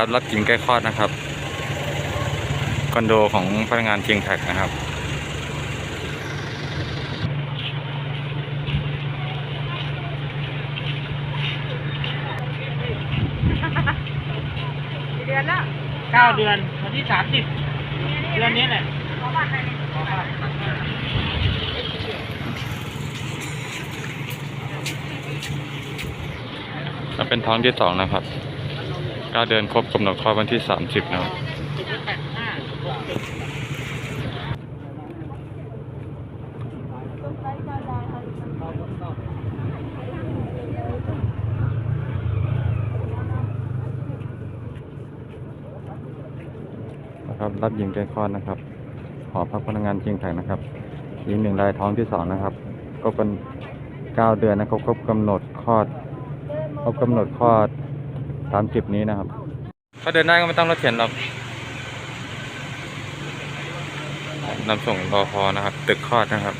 ครับรับหญิงใกล้คลอดนะครับ คอนโดของพนักงานเชียงแท็กนะครับเดือนละเก้าเดือนวันที่สามสิบเดือนนี้แหละขอบัตรหน่อยดิถ้าเป็นท้องที่สองนะครับเก้าเดือนครบกำหนดคลอดวันที่สามสิบนะครับนะครับรับหญิงใกล้คลอดนะครับหอพักพนักงานเชียงแท็กนะครับหญิงหนึ่งรายท้องที่สองนะครับ ก็เป็นเก้าเดือนนะครับครบกำหนดคลอดครบกำหนดคลอด สามสิบนี้นะครับ ถ้าเดินได้ก็ไม่ต้องรถเข็นหรอกนำส่งรอพอนะครับ ตึกคลอดนะครับ